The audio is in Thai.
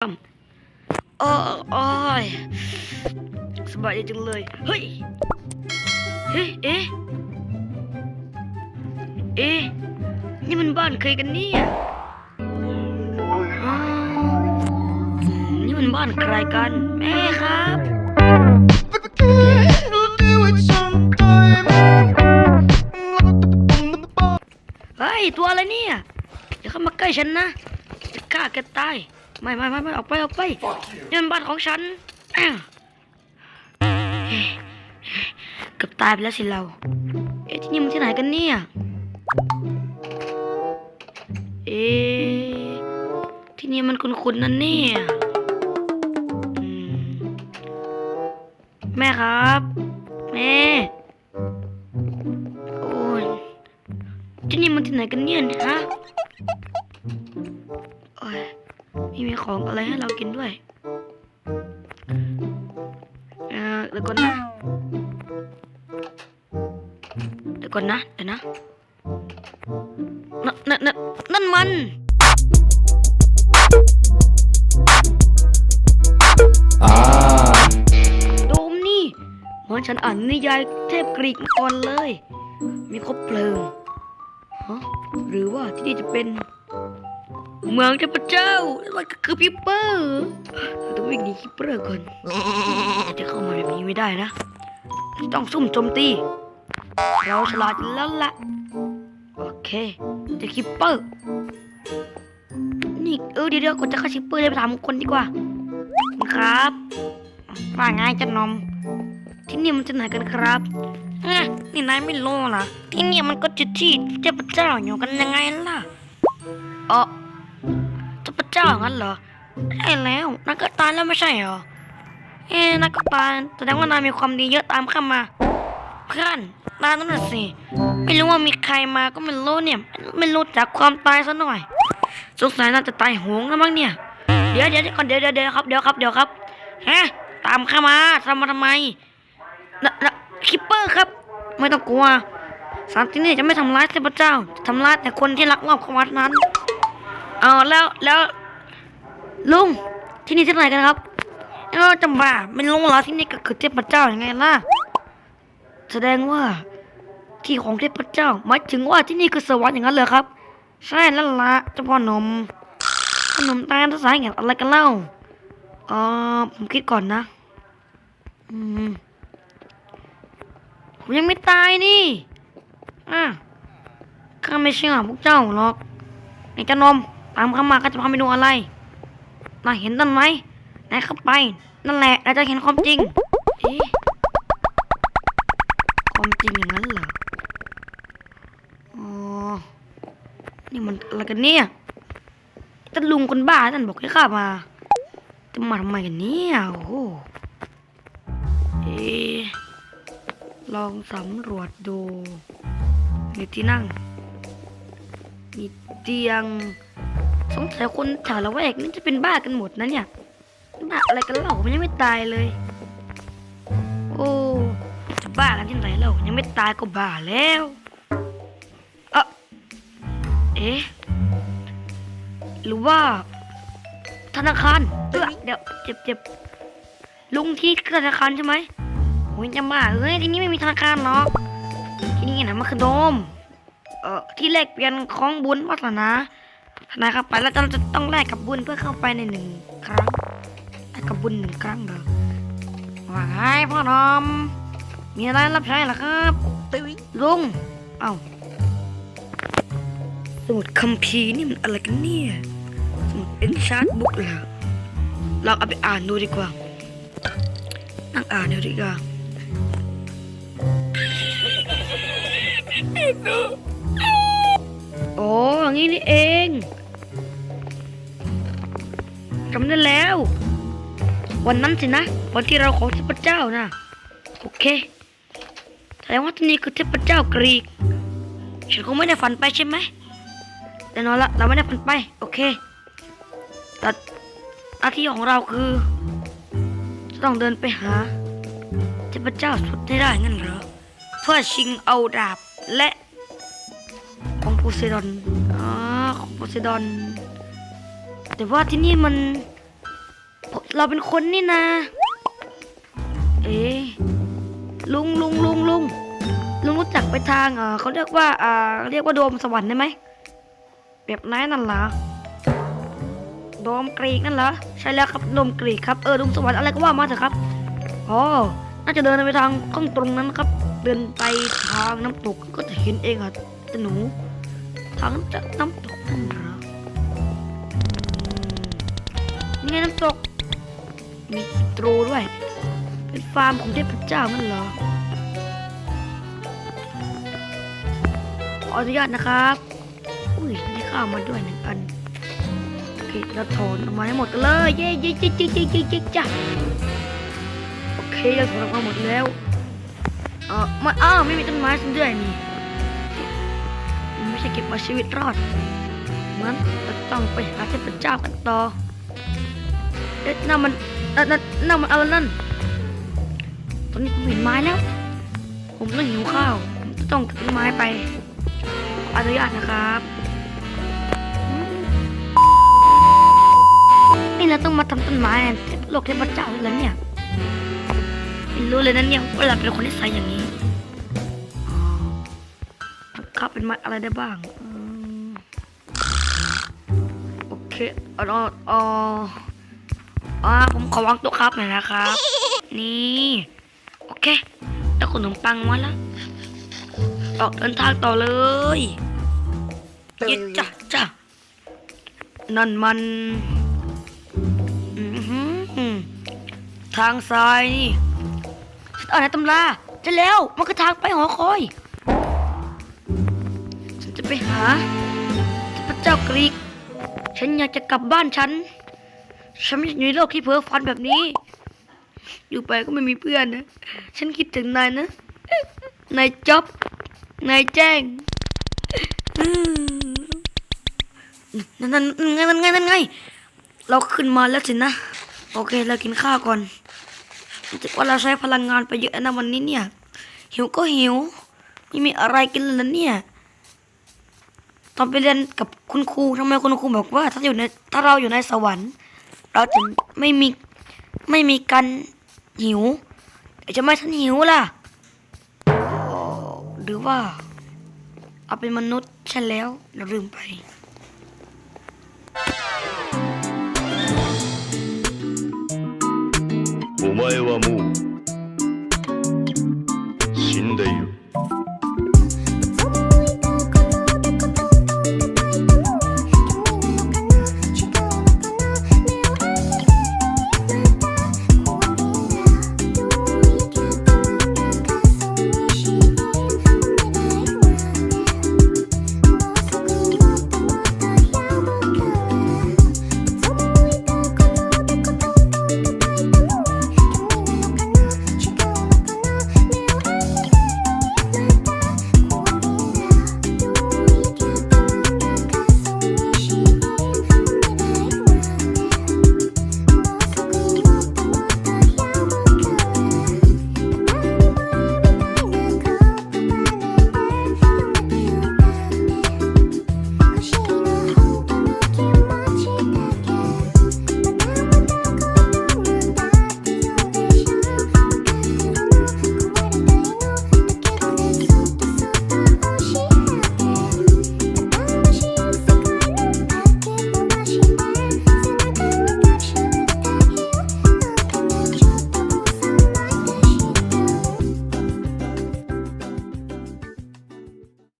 โอ้โอ้ยสบายดีจังเลย เฮ้ย เฮ้ย เอ๊ะ เอ๊ะ นี่มันบ้านใครกันเนี่ยนี่มันบ้านใครกัน แม่ครับเฮ้ย ตัวอะไรเนี่ยอย่าเข้ามาใกล้ฉันนะจะฆ่าแกตาย ไม่ไม่ไม่ไม่ออกไปออกไปนี่มันบ้านของฉันเกือบตายไปแล้วสิเรา เอ๊ะที่นี่มันที่ไหนกันเนี่ย เอ๊ะที่นี่มันคุ้นๆนั่นเนี่ยแม่ครับ แม่โอ้ยที่นี่มันที่ไหนกันเนี่ยฮะ มีของอะไรให้เรากินด้วยเออเดี๋ยวก่อนนะ เดี๋ยวก่อนนะ เดี๋ยวนะนั่นนั่นนั่นนั่นมันโดมนี่เหมือนฉันอ่านนิยายเทพกรีกมาก่อนเลย มีครบเพลิง ฮะ หรือว่าที่นี่จะเป็น เมืองเทพเจ้ามันก็คือพิปเปอร์เราต้องวิ่งหนีพิปเปอร์ก่อนจะเข้ามาแบบนี้ไม่ได้นะ ต้องซุ่มโจมตี เราฉลาดอยู่แล้วละโอเคจะคิปเปอร์ นี่เออเดี๋ยวเดี๋ยวก่อนจะเข้าคิปเปอร์เลยไปถามคนดีกว่าคุณครับว่าไงเจันนมที่นี่มันจะไหนกันครับเอ๊ะนี่นายไม่รู้เหรอที่นี่มันก็จุดที่เทพเจ้าอยู่กันยังไงล่ะเออ เทพเจ้างั้นเหรอใช่แล้วนายก็ตายแล้วไม่ใช่เหรอเอ๊นายก็ตายแสดงว่านายมีความดีเยอะตามข้ามาเพื่อนนายนั่นน่ะสิไม่รู้ว่ามีใครมาก็ไม่รู้เนี่ย ไม่รู้จักความตายซะหน่อยสงสัยน่าจะตายโหงแล้วมั้งเนี่ยเดี๋ยวเดี๋ยวก่อนเดี๋ยวเดี๋ยวเดี๋ยวครับเดี๋ยวครับเดี๋ยวครับฮะตามข้ามาทำมาทำไมนะนะคิปเปอร์ครับ ไม่ต้องกลัวสารที่นี่จะไม่ทำร้ายเทพเจ้าจะทำร้ายแต่คนที่ลักลอบเข้ามาเท่านั้น เอาแล้วแล้วลุงที่นี่ที่ไหนกันครับเออจำบ้าไม่รู้เหรอที่นี่ก็คือเทพเจ้าอย่างไงล่ะ แสดงว่าที่ของเทพเจ้าหมายถึงว่าที่นี่คือสวรรค์อย่างนั้นเลยครับ ใช่แล้วละเจ้าพ่อหนมขนมตาลภาษาอย่างอะไรกันเล่าเออผมคิดก่อนนะอืมผมยังไม่ตายนี่อะข้าไม่เชื่อพวกเจ้าหรอกไอ้เจ้านม ตามข้ามาข้าจะพาไปดูอะไรนายเห็นนั่นไหมนายเข้าไป นั่นแหละนายจะเห็นความจริง เอ๊ะความจริงอย่างนั้นเหรออ๋อนี่มันอะไรกันเนี่ยท่านลุงคนบ้าท่านบอกให้ข้ามา จะมาทำไมกันเนี่ยโอ้โหเอ๊ะลองสำรวจดูมีที่นั่ง มีเตียง สงสัยคนแถวละแวกนี่จะเป็นบ้ากันหมดนะเนี่ยบ้าอะไรกันเล่ามันยังไม่ตายเลย โอ้จะบ้ากันที่ไหนเล่ายังไม่ตายก็บ้าแล้วเอะเอ๊ะหรือว่า ธนาคารเออเดี๋ยวเจ็บเจ็บลุงที่ธนาคารใช่ไหมโอ้ยจะบ้าเอ้ยที่นี่ไม่มีธนาคารหรอกที่นี่นะมันคือโดมเอ่อที่แลกเปลี่ยนของบุญวาสนา นาเข้าไปแล้วเราจะต้องแลกกับบุญเพื่อเข้าไปในหนึ่งครั้งแลกกับบุญหนึ่งครั้งเหรอว่าไงพ่อหนอมมีอะไรรับใช้เหรอครับตึ้ยลุงเอ้าสมุดคัมภีร์นี่มันอะไรกันเนี่ยสมุดเป็นชาร์ตบุ๊กเหรอเราเอาไปอ่านดูดีกว่านั่งอ่านดูดีกว่าโอ้อย่างนี้นี่เอง จำได้แล้ว วันนั้นสินะ วันที่เราขอเทพเจ้านะ โอเคแสดงว่าที่นี่คือเทพเจ้ากรีก ฉันคงไม่ได้ฝันไปใช่ไหมแต่นอนละเราไม่ได้ฝันไป โอเคแต่หน้าที่ของเราคือจะต้องเดินไปหาเทพเจ้าสุดให้ได้งั้นเหรอ เพื่อชิงเอาดาบและของโพไซดอนอ๋อของโพไซดอน แต่ว่าที่นี่มัน เราเป็นคนนี่นาเอ๊ลุงลุงลุงลุงลุงรู้จักไปทางเออเขาเรียกว่าอ่าเรียกว่าโดมสวรรค์ได้ไหมแบบนั้นนั่นเหรอโดมกรีกนั่นเหรอใช่แล้วครับโดมกรีกครับเออโดมสวรรค์อะไรก็ว่ามาเถอะครับอ๋อน่าจะเดินไปทางข้างตรงนั้นครับ เดินไปทางน้ำตกก็จะเห็นเองอะแต่หนูทางจากน้ำตกนั่นเหรอ อืมนี่ไงน้ำตก มีปิตรูด้วย เป็นฟาร์มของเทพเจ้านั่นเหรอ ขออนุญาตนะครับ อุ้ยได้ข้าวมาด้วยหนึ่งอัน โอเคเราถอนออกมาให้หมดกันเลย เย้เย้เย้เย้เย้เย้เย้จ้ะโอเคเราถอนออกมาหมดแล้วเออมาอ้าวไม่มีต้นไม้ซะด้วยนี่ไม่ใช่เก็บเอาชีวิตรอดงั้นเราต้องไปหาเทพเจ้ากันต่อ อ๊ะนั่นมันนั่นนั่นนั่นมันอะไรนั่นตอนนี้ผมเห็นไม้แล้ว ผมต้องหิวข้าวผมต้องถือไม้ไปขออนุญาตนะครับอืมนี่เราต้องมาทำต้นไม้ในโลกเทพเจ้าเลยเหรอเนี่ยไม่รู้เลยนะเนี่ยว่าเราเป็นคนที่ใส่อย่างนี้ข้าเป็นไม้อะไรได้บ้างโอเคเอาเอา อาอ่าผมขอวางต๊ะครับหน่อยนะครับ นี่โอเคได้ขนมปังมาแล้วออกเดินทางต่อเลยย็ดจ้ะจ้ะนั่นมันทางซ้ายนี่ฉันอ่านในตำราใช่แล้วมันคือทางไปหอคอย ฉันจะไปหาพระเจ้ากรีก ฉันอยากจะกลับบ้านฉัน ฉันไม่อยากอยู่ในโลกที่เพ้อฝันแบบนี้ อยู่ไปก็ไม่มีเพื่อนนะ ฉันคิดถึงนายนะ นายจ๊อบ นายแจ้งนั่นนั่นไงนั่นไงนั่นไง เราขึ้นมาแล้วสินะ โอเค เรากินข้าวก่อนรู้สึกว่าเราใช้พลังงานไปเยอะนะวันนี้เนี่ย หิวก็หิว ไม่มีอะไรกินเลยนะเนี่ย ตอนไปเรียนกับคุณครูทำไมคุณครูบอกว่า ถ้าอยู่ในถ้าเราอยู่ในสวรรค์ เราจะไม่มีไม่มีการหิวแต่จะไม่ทันหิวล่ะอ๋อหรือว่า เอาเป็นมนุษย์ใช่แล้วเราลืมไป お前はもう